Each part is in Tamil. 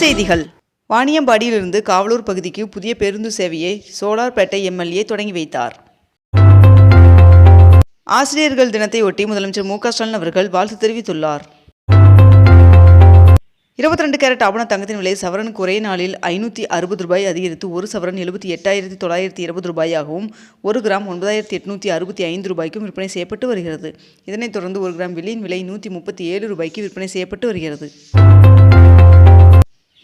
செய்திகள். வாணியம்பாடியிலிருந்து காவலூர் பகுதிக்கு புதிய பேருந்து சேவையை சோலார்பேட்டை எம்எல்ஏ தொடங்கி வைத்தார். ஆசிரியர்கள் தினத்தை ஒட்டி முதலமைச்சர் மு ஸ்டாலின் அவர்கள் வாழ்த்து தெரிவித்துள்ளார். இருபத்தி ரெண்டு கேரட் ஆபண தங்கத்தின் விலை சவரனுக்கு ஒரே நாளில் ஐநூற்றி அறுபது ரூபாய் அதிகரித்து ஒரு சவரன் எழுபத்தி எட்டாயிரத்தி தொள்ளாயிரத்தி இருபது ரூபாயாகவும் ஒரு கிராம் ஒன்பதாயிரத்தி எட்நூற்றி அறுபத்தி ஐந்து ரூபாய்க்கும் விற்பனை செய்யப்பட்டு வருகிறது. இதனைத் தொடர்ந்து ஒரு கிராம் வெள்ளியின் விலை நூற்றி முப்பத்தி ஏழு ரூபாய்க்கு விற்பனை செய்யப்பட்டு வருகிறது.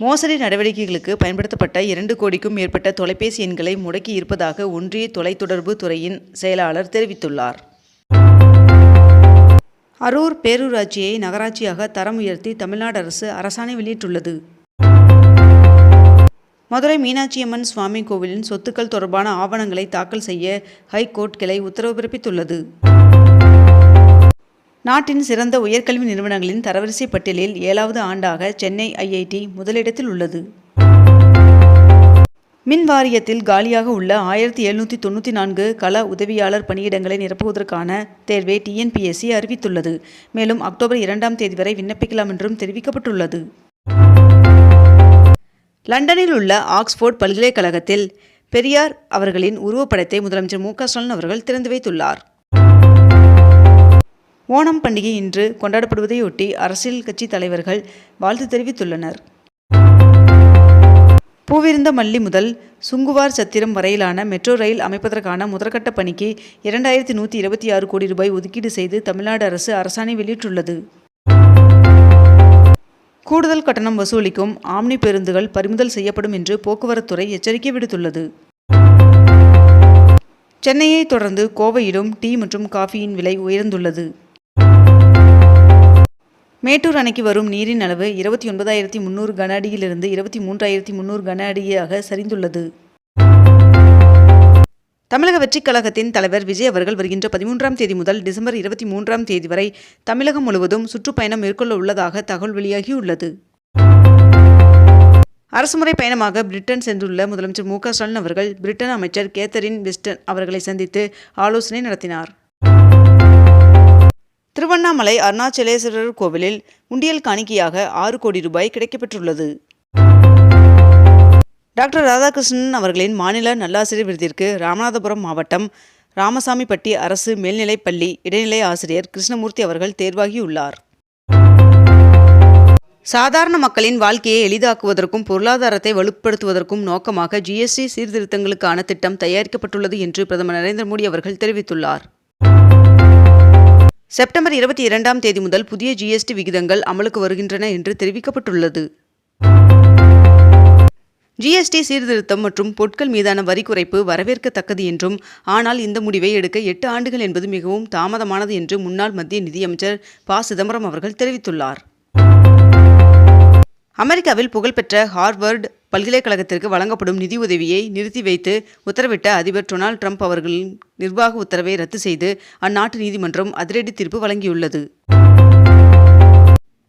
மோசடி நடவடிக்கைகளுக்கு பயன்படுத்தப்பட்ட இரண்டு கோடிக்கும் மேற்பட்ட தொலைபேசி எண்களை முடக்கி இருப்பதாக ஒன்றிய தொலைத்தொடர்பு துறையின் செயலாளர் தெரிவித்துள்ளார். அரூர் பேரூராட்சியை நகராட்சியாக தரம் உயர்த்தி தமிழ்நாடு அரசு அரசாணை வெளியிட்டுள்ளது. மதுரை மீனாட்சியம்மன் சுவாமி கோவிலின் சொத்துக்கள் தொடர்பான ஆவணங்களை தாக்கல் செய்ய ஹைகோர்ட் கிளை உத்தரவு பிறப்பித்துள்ளது. நாட்டின் சிறந்த உயர்கல்வி நிறுவனங்களின் தரவரிசை பட்டியலில் ஏழாவது ஆண்டாக சென்னை ஐஐடி முதலிடத்தில் உள்ளது. மின் வாரியத்தில் காலியாக உள்ள ஆயிரத்தி எழுநூற்றி தொண்ணூற்றி நான்கு கள உதவியாளர் பணியிடங்களை நிரப்புவதற்கான தேர்வை டிஎன்பிஎஸ்சி அறிவித்துள்ளது. மேலும் அக்டோபர் இரண்டாம் தேதி வரை விண்ணப்பிக்கலாம் என்றும் தெரிவிக்கப்பட்டுள்ளது. லண்டனில் உள்ள ஆக்ஸ்போர்ட் பல்கலைக்கழகத்தில் பெரியார் அவர்களின் உருவப்படத்தை முதலமைச்சர் மு க ஸ்டாலின் அவர்கள் திறந்து வைத்துள்ளார். ஓணம் பண்டிகை இன்று கொண்டாடப்படுவதையொட்டி அரசியல் கட்சி தலைவர்கள் வாழ்த்து தெரிவித்துள்ளனர். பூவிருந்த மல்லி முதல் சுங்குவார் சத்திரம் வரையிலான மெட்ரோ ரயில் அமைப்பதற்கான முதற்கட்ட பணிக்கு இரண்டாயிரத்தி நூற்றி இருபத்தி ஆறு கோடி ரூபாய் ஒதுக்கீடு செய்து தமிழ்நாடு அரசு அரசாணை வெளியிட்டுள்ளது. கூடுதல் கட்டணம் வசூலிக்கும் ஆம்னி பேருந்துகள் பறிமுதல் செய்யப்படும் என்று போக்குவரத்துறை எச்சரிக்கை விடுத்துள்ளது. சென்னையை தொடர்ந்து கோவையிலும் டீ மற்றும் காஃபியின் விலை உயர்ந்துள்ளது. மேட்டூர் அணைக்கு வரும் நீரின் அளவு இருபத்தி ஒன்பதாயிரத்தி முந்நூறு கன அடியிலிருந்து இருபத்தி மூன்றாயிரத்தி முந்நூறு கன அடியாக சரிந்துள்ளது. தமிழக வெற்றிக் கழகத்தின் தலைவர் விஜய் அவர்கள் வருகின்ற பதிமூன்றாம் தேதி முதல் டிசம்பர் இருபத்தி மூன்றாம் தேதி வரை தமிழகம் முழுவதும் சுற்றுப்பயணம் மேற்கொள்ள உள்ளதாக தகவல் வெளியாகியுள்ளது. அரசுமுறை பயணமாக பிரிட்டன் சென்றுள்ள முதலமைச்சர் மு க ஸ்டாலின் அவர்கள் பிரிட்டன் அமைச்சர் கேத்தரின் வெஸ்டன் அவர்களை சந்தித்து ஆலோசனை நடத்தினார். திருவண்ணாமலை அருணாச்சலேஸ்வரர் கோவிலில் உண்டியல் காணிக்கையாக ஆறு கோடி ரூபாய் கிடைக்கப்பெற்றுள்ளது. டாக்டர் ராதாகிருஷ்ணன் அவர்களின் மாநில நல்லாசிரியர் விருதிற்கு ராமநாதபுரம் மாவட்டம் ராமசாமிப்பட்டி அரசு மேல்நிலைப்பள்ளி இடைநிலை ஆசிரியர் கிருஷ்ணமூர்த்தி அவர்கள் தேர்வாகியுள்ளார். சாதாரண மக்களின் வாழ்க்கையை எளிதாக்குவதற்கும் பொருளாதாரத்தை வலுப்படுத்துவதற்கும் நோக்கமாக ஜிஎஸ்டி சீர்திருத்தங்களுக்கான திட்டம் தயாரிக்கப்பட்டுள்ளது என்று பிரதமர் நரேந்திர மோடி அவர்கள் தெரிவித்துள்ளார். செப்டம்பர் இருபத்தி இரண்டாம் தேதி முதல் புதிய ஜிஎஸ்டி விகிதங்கள் அமலுக்கு வருகின்றன என்று தெரிவிக்கப்பட்டுள்ளது. ஜிஎஸ்டி சீர்திருத்தம் மற்றும் பொருட்கள் மீதான வரி குறைப்பு வரவேற்கத்தக்கது என்றும் ஆனால் இந்த முடிவை எடுக்க எட்டு ஆண்டுகள் என்பது மிகவும் தாமதமானது என்று முன்னாள் மத்திய நிதியமைச்சர் ப. சிதம்பரம் அவர்கள் தெரிவித்துள்ளார். அமெரிக்காவில் புகழ்பெற்ற ஹார்வர்டு பல்கலைக்கழகத்திற்கு வழங்கப்படும் நிதி உதவியை நிறுத்தி வைத்து உத்தரவிட்ட அதிபர் டொனால்ட் ட்ரம்ப் அவர்களின் நிர்வாக உத்தரவை ரத்து செய்து அந்நாட்டு நீதிமன்றம் அதிரடி தீர்ப்பு வழங்கியுள்ளது.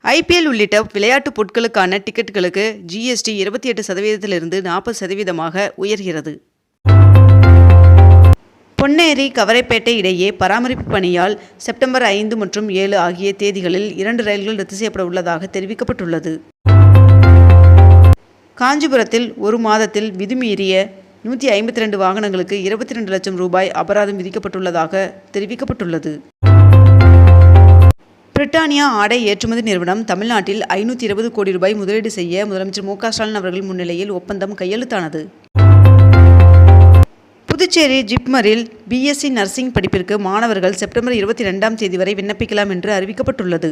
ஐபிஎல் உள்ளிட்ட விளையாட்டுப் பொருட்களுக்கான டிக்கெட்டுகளுக்கு ஜிஎஸ்டி இருபத்தி எட்டு சதவீதத்திலிருந்து நாற்பது சதவீதமாக உயர்கிறது. பொன்னேரி கவரைப்பேட்டை இடையே பராமரிப்பு பணியால் செப்டம்பர் ஐந்து மற்றும் ஏழு ஆகிய தேதிகளில் இரண்டு ரயில்கள் ரத்து செய்யப்பட உள்ளதாக தெரிவிக்கப்பட்டுள்ளது. காஞ்சிபுரத்தில் ஒரு மாதத்தில் விதிமீறிய நூற்றி ஐம்பத்தி ரெண்டு வாகனங்களுக்கு இருபத்தி ரெண்டு லட்சம் ரூபாய் அபராதம் விதிக்கப்பட்டுள்ளதாக தெரிவிக்கப்பட்டுள்ளது. பிரிட்டானியா ஆடை ஏற்றுமதி நிறுவனம் தமிழ்நாட்டில் ஐநூற்றி இருபது கோடி ரூபாய் முதலீடு செய்ய முதலமைச்சர் மு க ஸ்டாலின் அவர்கள் முன்னிலையில் ஒப்பந்தம் கையெழுத்தானது. புதுச்சேரி ஜிப்மரில் பிஎஸ்சி நர்சிங் படிப்பிற்கு மாணவர்கள் செப்டம்பர் இருபத்தி ரெண்டாம் தேதி வரை விண்ணப்பிக்கலாம் என்று அறிவிக்கப்பட்டுள்ளது.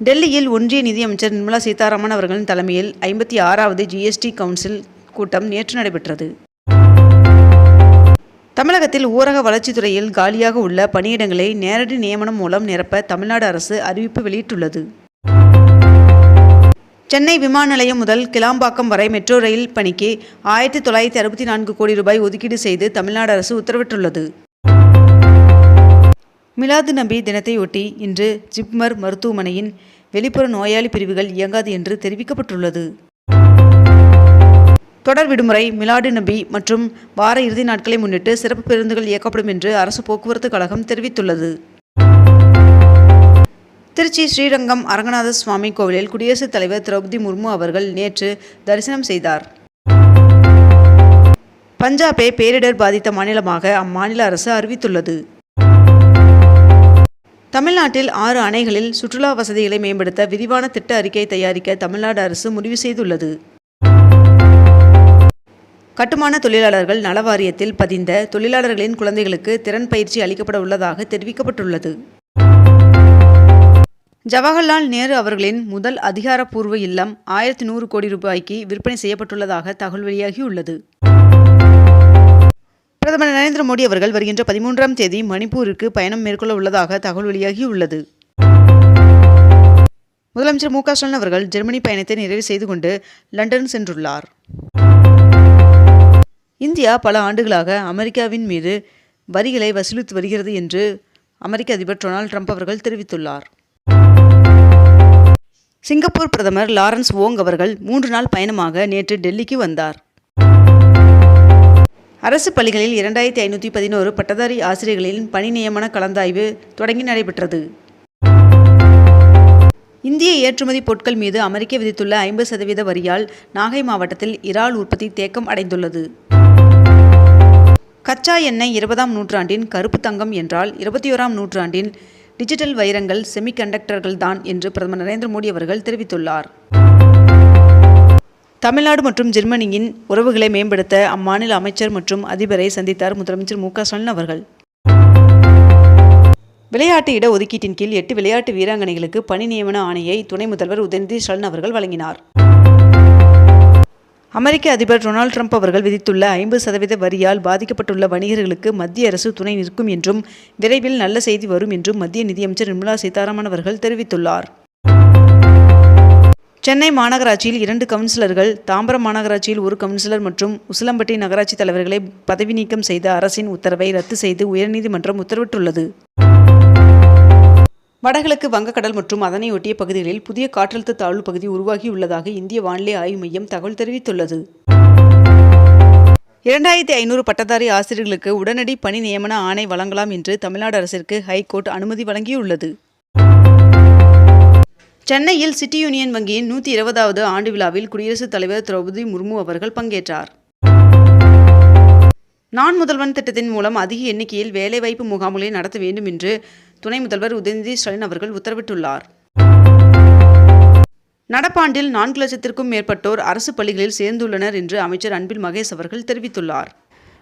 டெல்லியில் ஒன்றிய நிதியமைச்சர் நிர்மலா சீதாராமன் அவர்களின் தலைமையில் ஐம்பத்தி ஆறாவது ஜிஎஸ்டி கவுன்சில் கூட்டம் நேற்று நடைபெற்றது. தமிழகத்தில் ஊரக வளர்ச்சித்துறையில் காலியாக உள்ள பணியிடங்களை நேரடி நியமனம் மூலம் நிரப்ப தமிழ்நாடு அரசு அறிவிப்பு வெளியிட்டுள்ளது. சென்னை விமான நிலையம் முதல் கிளாம்பாக்கம் வரை மெட்ரோ ரயில் பணிக்கு ஆயிரத்தி தொள்ளாயிரத்தி அறுபத்தி நான்கு கோடி ரூபாய் ஒதுக்கீடு செய்து தமிழ்நாடு அரசு உத்தரவிட்டுள்ளது. மிலாது நபி தினத்தையொட்டி இன்று ஜிப்மர் மருத்துவமனையின் வெளிப்புற நோயாளி பிரிவுகள் இயங்காது என்று தெரிவிக்கப்பட்டுள்ளது. தொடர் விடுமுறை மிலாடு நபி மற்றும் வார இறுதி நாட்களை முன்னிட்டு சிறப்பு பேருந்துகள் இயக்கப்படும் என்று அரசு போக்குவரத்து கழகம் தெரிவித்துள்ளது. திருச்சி ஸ்ரீரங்கம் அரங்கநாத சுவாமி கோவிலில் குடியரசுத் தலைவர் திரௌபதி முர்மு அவர்கள் நேற்று தரிசனம் செய்தார். பஞ்சாபை பேரிடர் பாதித்த மாநிலமாக அம்மாநில அரசு அறிவித்துள்ளது. தமிழ்நாட்டில் ஆறு அணைகளில் சுற்றுலா வசதிகளை மேம்படுத்த விரிவான திட்ட அறிக்கை தயாரிக்க தமிழ்நாடு அரசு முடிவு செய்துள்ளது. கட்டுமான தொழிலாளர்கள் நல வாரியத்தில் பதிந்த தொழிலாளர்களின் குழந்தைகளுக்கு திறன் பயிற்சி அளிக்கப்பட உள்ளதாக தெரிவிக்கப்பட்டுள்ளது. ஜவஹர்லால் நேரு அவர்களின் முதல் அதிகாரப்பூர்வ இல்லம் ஆயிரத்தி நூறு கோடி ரூபாய்க்கு விற்பனை செய்யப்பட்டுள்ளதாக தகவல் வெளியாகியுள்ளது. பிரதமர் நரேந்திர மோடி அவர்கள் வருகின்ற பதிமூன்றாம் தேதி மணிப்பூருக்கு பயணம் மேற்கொள்ள உள்ளதாக தகவல் வெளியாகியுள்ளது. முதலமைச்சர் மு க ஸ்டாலின் அவர்கள் ஜெர்மனி பயணத்தை நிறைவு செய்து கொண்டு லண்டன் சென்றுள்ளார். இந்தியா பல ஆண்டுகளாக அமெரிக்காவின் மீது வரிகளை வசூலித்து வருகிறது என்று அமெரிக்க அதிபர் டொனால்ட் ட்ரம்ப் அவர்கள் தெரிவித்துள்ளார். சிங்கப்பூர் பிரதமர் லாரன்ஸ் ஓங் அவர்கள் மூன்று நாள் பயணமாக நேற்று டெல்லிக்கு வந்தார். அரசு பள்ளிகளில் இரண்டாயிரத்தி ஐநூற்றி பதினோரு பட்டதாரி ஆசிரியர்களின் பணி நியமன கலந்தாய்வு தொடங்கி நடைபெற்றது. இந்திய ஏற்றுமதி பொருட்கள் மீது அமெரிக்க விதித்துள்ள ஐம்பது சதவீத வரியால் நாகை மாவட்டத்தில் இறால் உற்பத்தி தேக்கம் அடைந்துள்ளது. கச்சா எண்ணெய் இருபதாம் நூற்றாண்டின் கருப்பு தங்கம் என்றால் இருபத்தி ஓராம் நூற்றாண்டின் டிஜிட்டல் வைரங்கள் செமிகண்டக்டர்கள் தான் என்று பிரதமர் நரேந்திர மோடி அவர்கள் தெரிவித்துள்ளார். தமிழ்நாடு மற்றும் ஜெர்மனியின் உறவுகளை மேம்படுத்த அம்மாநில அமைச்சர் மற்றும் அதிபரை சந்தித்தார் முதலமைச்சர் மு க ஸ்டாலின் அவர்கள். விளையாட்டு இட ஒதுக்கீட்டின் கீழ் எட்டு விளையாட்டு வீராங்கனைகளுக்கு பணி நியமன ஆணையை துணை முதல்வர் உதயநிதி ஸ்டாலின் அவர்கள் வழங்கினார். அமெரிக்க அதிபர் டொனால்ட் ட்ரம்ப் அவர்கள் விதித்துள்ள ஐம்பது சதவீத வரியால் பாதிக்கப்பட்டுள்ள வணிகர்களுக்கு மத்திய அரசு துணை நிற்கும் என்றும் விரைவில் நல்ல செய்தி வரும் என்றும் மத்திய நிதியமைச்சர் நிர்மலா சீதாராமன் அவர்கள் தெரிவித்துள்ளார். சென்னை மாநகராட்சியில் இரண்டு கவுன்சிலர்கள் தாம்பரம் மாநகராட்சியில் ஒரு கவுன்சிலர் மற்றும் உசிலம்பட்டி நகராட்சி தலைவர்களை பதவி நீக்கம் செய்த அரசின் உத்தரவை ரத்து செய்து உயர்நீதிமன்றம் உத்தரவிட்டுள்ளது. வடகிழக்கு வங்கக்கடல் மற்றும் அதனையொட்டிய பகுதிகளில் புதிய காற்றழுத்த தாழ்வு பகுதி உருவாகியுள்ளதாக இந்திய வானிலை ஆய்வு மையம் தகவல் தெரிவித்துள்ளது. இரண்டாயிரத்தி ஐநூறு பட்டதாரி ஆசிரியர்களுக்கு உடனடி பணி நியமன ஆணை வழங்கலாம் என்று தமிழ்நாடு அரசிற்கு ஹைகோர்ட் அனுமதி வழங்கியுள்ளது. சென்னையில் சிட்டி யூனியன் வங்கியின் நூற்றி இருபதாவது ஆண்டு விழாவில் குடியரசுத் தலைவர் திரௌபதி முர்மு அவர்கள் பங்கேற்றார். நான் முதல்வன் திட்டத்தின் மூலம் அதிக எண்ணிக்கையில் வேலைவாய்ப்பு முகாம்களை நடத்த வேண்டும் என்று துணை முதல்வர் உதயநிதி ஸ்டாலின் அவர்கள் உத்தரவிட்டுள்ளார். நடப்பாண்டில் நான்கு லட்சத்திற்கும் மேற்பட்டோர் அரசு பள்ளிகளில் சேர்ந்துள்ளனர் என்று அமைச்சர் அன்பில் மகேஷ் அவர்கள் தெரிவித்துள்ளார்.